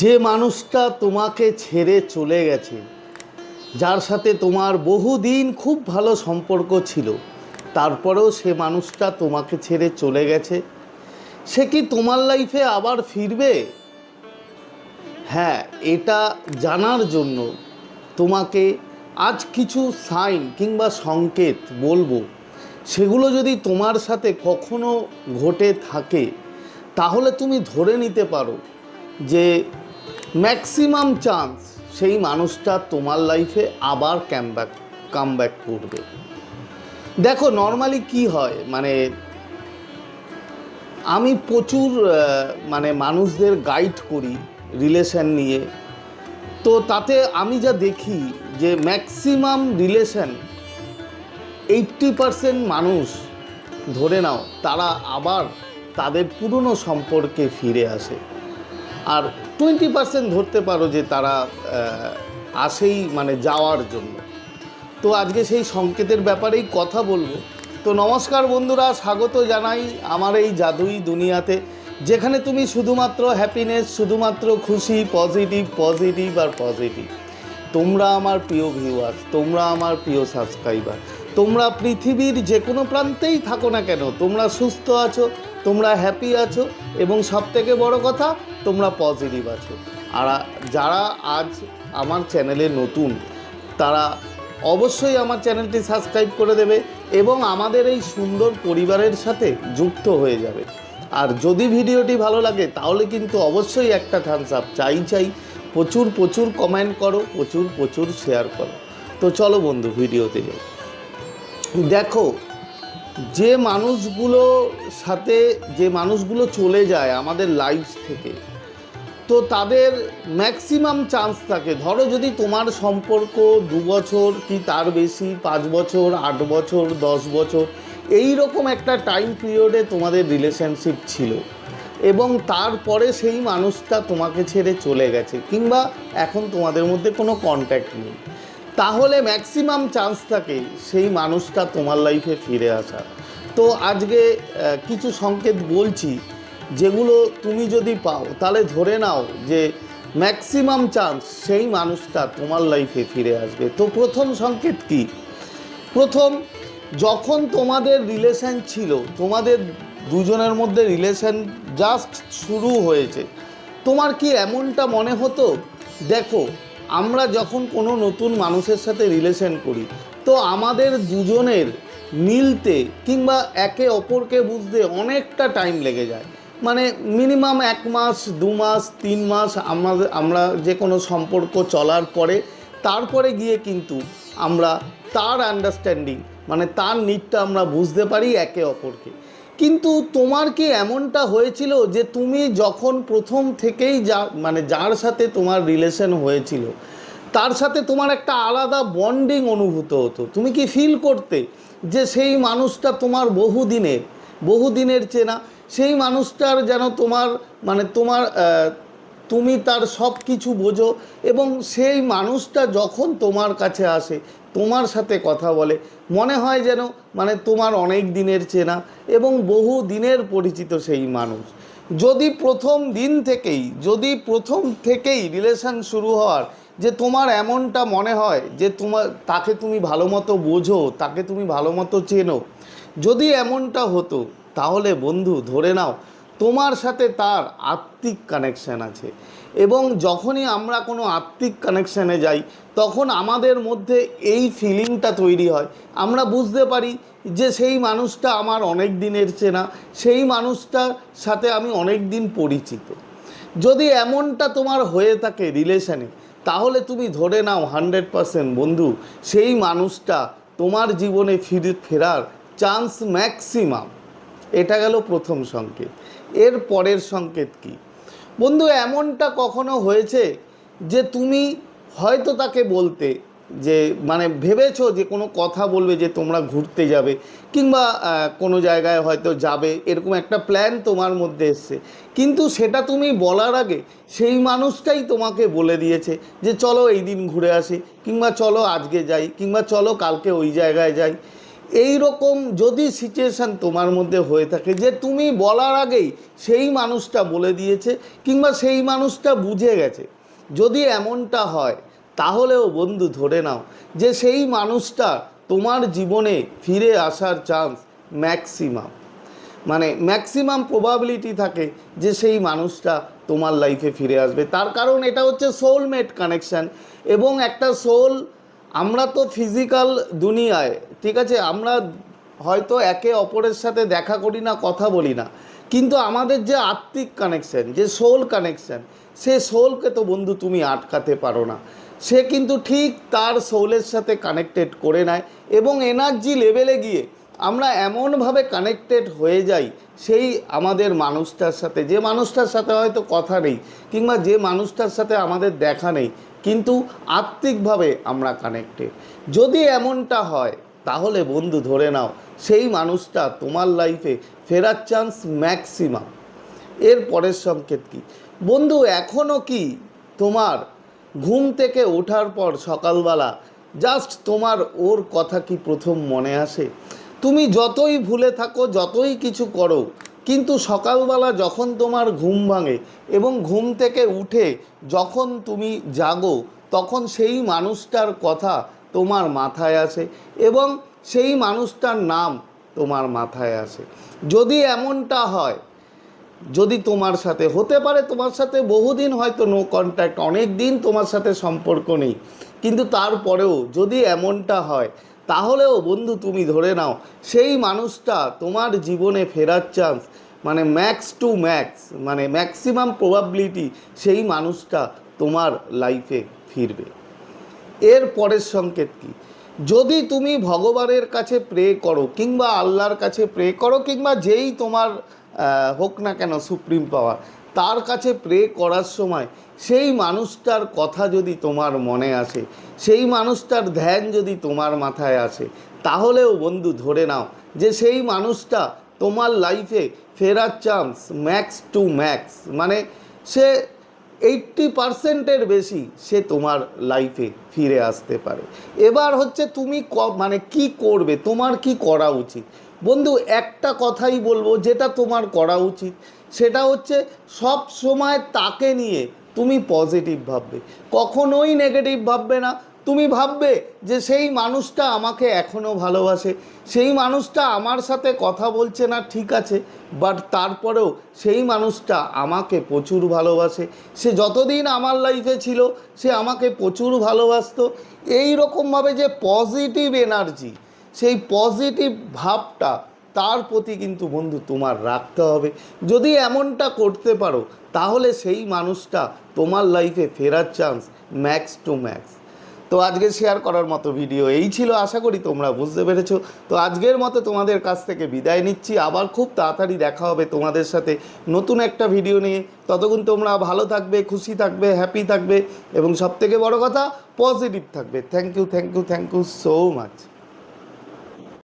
যে মানুষটা তোমাকে ছেড়ে চলে গেছে, যার সাথে তোমার বহুদিন খুব ভালো সম্পর্ক ছিল, তারপরেও সে মানুষটা তোমাকে ছেড়ে চলে গেছে, সে কি তোমার লাইফে আবার ফিরবে? হ্যাঁ এটা জানার জন্য তোমাকে আজ কিছু সাইন কিংবা সংকেত বলব, সেগুলো যদি তোমার সাথে কখনো ঘটে থাকে, তাহলে তুমি ধরে নিতে পারো যে ম্যাক্সিমাম চান্স সেই মানুষটা তোমার লাইফে আবার ক্যামব্যাক কামব্যাক করবে। দেখো নর্মালি কি হয়? মানে আমি প্রচুর মানে মানুষদের গাইড করি রিলেশন নিয়ে। তো তাতে আমি যা দেখি যে ম্যাক্সিমাম রিলেশন এইট্টি পারসেন্ট মানুষ ধরে নাও, তারা আবার তাদের পুরনো সম্পর্কে ফিরে আসে। আর টোয়েন্টি পার্সেন্ট ধরতে পারো যে তারা আসেই মানে যাওয়ার জন্য। তো আজকে সেই সংকেতের ব্যাপারেই কথা বলব। তো নমস্কার বন্ধুরা, স্বাগত জানাই আমার এই জাদুই দুনিয়াতে, যেখানে তুমি শুধুমাত্র হ্যাপিনেস শুধুমাত্র খুশি পজিটিভ পজিটিভ আর পজিটিভ তোমরা আমার প্রিয় ভিউয়ার্স তোমরা আমার প্রিয় সাবস্ক্রাইবার তোমরা পৃথিবীর যে কোনো প্রান্তেই থাকো না কেন, তোমরা সুস্থ আছো তোমরা হ্যাপি আছো এবং সবথেকে বড় কথা, তোমরা পজিটিভ আছো। আর যারা আজ আমার চ্যানেলে নতুন, তারা অবশ্যই আমার চ্যানেলটি সাবস্ক্রাইব করে দেবে এবং আমাদের এই সুন্দর পরিবারের সাথে যুক্ত হয়ে যাবে। আর যদি ভিডিওটি ভালো লাগে, তাহলে কিন্তু অবশ্যই একটা থামস আপ চাই চাই, প্রচুর প্রচুর কমেন্ট করো, প্রচুর প্রচুর শেয়ার করো। তো চলো বন্ধু, ভিডিওতে যাই। দেখো যে মানুষগুলো সাথে, যে মানুষগুলো চলে যায় আমাদের লাইফ থেকে, তো তাদের ম্যাক্সিমাম চান্স থাকে। ধরো যদি তোমার সম্পর্ক দু বছর কি তার বেশি, পাঁচ বছর, আট বছর, দশ বছর এই রকম একটা টাইম পিরিয়ডে তোমাদের রিলেশনশিপ ছিল। এবং তারপরে সেই মানুষটা তোমাকে ছেড়ে চলে গেছে, কিংবা এখন তোমাদের মধ্যে কোনো কন্ট্যাক্ট নেই। তাহলে ম্যাক্সিমাম চান্স থাকে সেই মানুষটা তোমার লাইফে ফিরে আসা তো আজকে কিছু সংকেত বলছি, যেগুলো তুমি যদি পাও, তাহলে ধরে নাও যে ম্যাক্সিমাম চান্স সেই মানুষটা তোমার লাইফে ফিরে আসবে। তো প্রথম সংকেত কি? প্রথম, যখন তোমাদের রিলেশান ছিল, তোমাদের দুজনের মধ্যে রিলেশান জাস্ট শুরু হয়েছে, তোমার কি এমনটা মনে হতো? দেখো আমরা যখন কোনো নতুন মানুষের সাথে রিলেশন করি, তো আমাদের দুজনের মিলতে কিংবা একে অপরকে বুঝতে অনেকটা টাইম লেগে যায়। মানে মিনিমাম এক মাস, দু মাস, তিন মাস আমাদের, আমরা যে কোনো সম্পর্ক চলার পরে, তারপরে গিয়ে কিন্তু আমরা তার আন্ডারস্ট্যান্ডিং মানে তার নিডটা আমরা বুঝতে পারি একে অপরকে। কিন্তু তোমার কি এমনটা হয়েছিল যে তুমি যখন প্রথম থেকেই যা মানে যার সাথে তোমার রিলেশন হয়েছিল, তার সাথে তোমার একটা আলাদা বন্ডিং অনুভূত হতো? তুমি কি ফিল করতে যে সেই মানুষটা তোমার বহুদিনের বহুদিনের চেনা, সেই মানুষটার যেন তোমার মানে তোমার তুমি তার সব কিছু বোঝো এবং সেই মানুষটা যখন তোমার কাছে আসে, তোমার সাথে কথা বলে, মনে হয় যেন মানে তোমার অনেক দিনের চেনা এবং বহু দিনের পরিচিত সেই মানুষ। যদি প্রথম দিন থেকেই, যদি প্রথম থেকেই রিলেশন শুরু হওয়ার যে তোমার এমনটা মনে হয় যে তোমার তাকে তুমি ভালো মতো বোঝো, তাকে তুমি ভালো মতো চেনো, যদি এমনটা হতো, তাহলে বন্ধু ধরে নাও তোমার সাথে তার আত্মিক কানেকশন আছে। এবং যখনই আমরা কোনো আত্মিক কানেকশানে যাই, তখন আমাদের মধ্যে এই ফিলিংটা তৈরি হয়। আমরা বুঝতে পারি যে সেই মানুষটা আমার অনেক দিনের চেনা, সেই মানুষটার সাথে আমি অনেক দিন পরিচিত। যদি এমনটা তোমার হয়ে থাকে রিলেশানে তাহলে তুমি ধরে নাও হান্ড্রেড পারসেন্ট বন্ধু, সেই মানুষটা তোমার জীবনে ফিরে, ফেরার চান্স ম্যাক্সিমাম এটা গেল প্রথম সংকেত। এর পরের সংকেত কি? বন্ধু, এমনটা কখনো হয়েছে যে তুমি হয়তো তাকে বলতে, যে মানে ভেবেছো যে কোনো কথা বলবে যে তোমরা ঘুরতে যাবে, কিংবা কোনো জায়গায় হয়তো যাবে, এরকম একটা প্ল্যান তোমার মধ্যে এসছে। কিন্তু সেটা তুমি বলার আগে সেই মানুষটাই তোমাকে বলে দিয়েছে যে চলো এই দিন ঘুরে আসি, কিংবা চলো আজকে যাই, কিংবা চলো কালকে ওই জায়গায় যাই। এই রকম যদি সিচুয়েশান তোমার মধ্যে হয়ে থাকে যে তুমি বলার আগেই সেই মানুষটা বলে দিয়েছে কিংবা সেই মানুষটা বুঝে গেছে, যদি এমনটা হয়, তাহলেও বন্ধু ধরে নাও যে সেই মানুষটা তোমার জীবনে ফিরে আসার চান্স ম্যাক্সিমাম মানে ম্যাক্সিমাম প্রবাবিলিটি থাকে যে সেই মানুষটা তোমার লাইফে ফিরে আসবে। তার কারণ এটা হচ্ছে সোলমেট কানেকশান এবং একটা সোল আমরা তো ফিজিক্যাল দুনিয়ায়, ঠিক আছে? আমরা হয়তো একে অপরের সাথে দেখা করি না, কথা বলি না। কিন্তু আমাদের যে আত্মিক কানেকশান যে সোল কানেকশান সে সোলকে তো বন্ধু তুমি আটকাতে পারো না। সে কিন্তু ঠিক তার সোলের সাথে কানেক্টেড করে নেয় এবং এনার্জি লেভেলে গিয়ে আমরা এমনভাবে কানেক্টেড হয়ে যাই, সেই আমাদের মানুষটার সাথে। যে মানুষটার সাথে হয়তো কথা নেই, কিংবা যে মানুষটার সাথে আমাদের দেখা নেই কিন্তু আত্মিকভাবে আমরা কানেক্টেড যদি এমনটা হয়, তাহলে বন্ধু ধরে নাও, সেই মানুষটা তোমার লাইফে ফেরার চান্স ম্যাক্সিমাম এর পরের সংকেত কি? বন্ধু এখনও কি তোমার ঘুম থেকে ওঠার পর সকালবেলা জাস্ট তোমার ওর কথা কি প্রথম মনে আসে? তুমি যতই ভুলে থাকো, যতই কিছু করো কিন্তু সকালবেলা যখন তোমার ঘুম ভাঙে এবং ঘুম থেকে উঠে যখন তুমি জাগো, তখন সেই মানুষটার কথা তোমার মাথায় আসে এবং সেই মানুষটার নাম তোমার মাথায় আসে। যদি এমনটা হয়, যদি তোমার সাথে, হতে পারে তোমার সাথে বহুদিন হয়তো নো কন্ট্যাক্ট অনেক দিন তোমার সাথে সম্পর্ক নেই, কিন্তু তারপরেও যদি এমনটা হয় তাহলেও বন্ধু তুমি ধরে নাও, সেই মানুষটা তোমার জীবনে ফেরার চান্স মানে ম্যাক্স টু ম্যাক্স মানে ম্যাক্সিমাম প্রবাবিলিটি সেই মানুষটা তোমার লাইফে ফিরবে। এর পরের সংকেত কি? যদি তুমি ভগবানের কাছে প্রে করো, কিংবা আল্লাহর কাছে প্রে করো, কিংবা যেই তোমার হোক না কেন সুপ্রিম পাওয়ার তার কাছে প্রে করার সময় সেই মানুষটার কথা যদি তোমার মনে আসে, সেই মানুষটার ধ্যান যদি তোমার মাথায় আসে, তাহলেও বন্ধু ধরে নাও যে সেই মানুষটা তোমার লাইফে ফেরার চান্স ম্যাক্স টু ম্যাক্স মানে সে এইট্টি পার্সেন্টের বেশি সে তোমার লাইফে ফিরে আসতে পারে। এবার হচ্ছে তুমি ক- মানে কি করবে, তোমার কি করা উচিত? বন্ধু, একটা কথাই বলব, যেটা তোমার করা উচিত, সেটা হচ্ছে সব সময় তাকে নিয়ে তুমি পজিটিভ ভাববে। কখনোই নেগেটিভ ভাববে না। তুমি ভাববে যে সেই মানুষটা আমাকে এখনও ভালোবাসে, সেই মানুষটা আমার সাথে কথা বলছে না, ঠিক আছে বাট তারপরেও সেই মানুষটা আমাকে প্রচুর ভালোবাসে। সে যতদিন আমার লাইফে ছিল, সে আমাকে প্রচুর ভালোবাসতো। এই রকমভাবে যে পজিটিভ এনার্জি সেই পজিটিভ ভাবটা তার প্রতি কিন্তু বন্ধু তোমার রাখতে হবে। যদি এমনটা করতে পারো, তাহলে সেই মানুষটা তোমার লাইফে ফেরার চান্স ম্যাক্স টু ম্যাক্স তো আজকে শেয়ার করার মতো ভিডিও এই ছিল, আশা করি তোমরা বুঝতে পেরেছ। তো আজকের মতো তোমাদের কাছ থেকে বিদায় নিচ্ছি। আবার খুব তাড়াতাড়ি দেখা হবে তোমাদের সাথে নতুন একটা ভিডিও নিয়ে। ততক্ষণ তোমরা ভালো থাকবে, খুশি থাকবে হ্যাপি থাকবে এবং সবথেকে বড় কথা পজিটিভ থাকবে। Thank you thank you thank you so much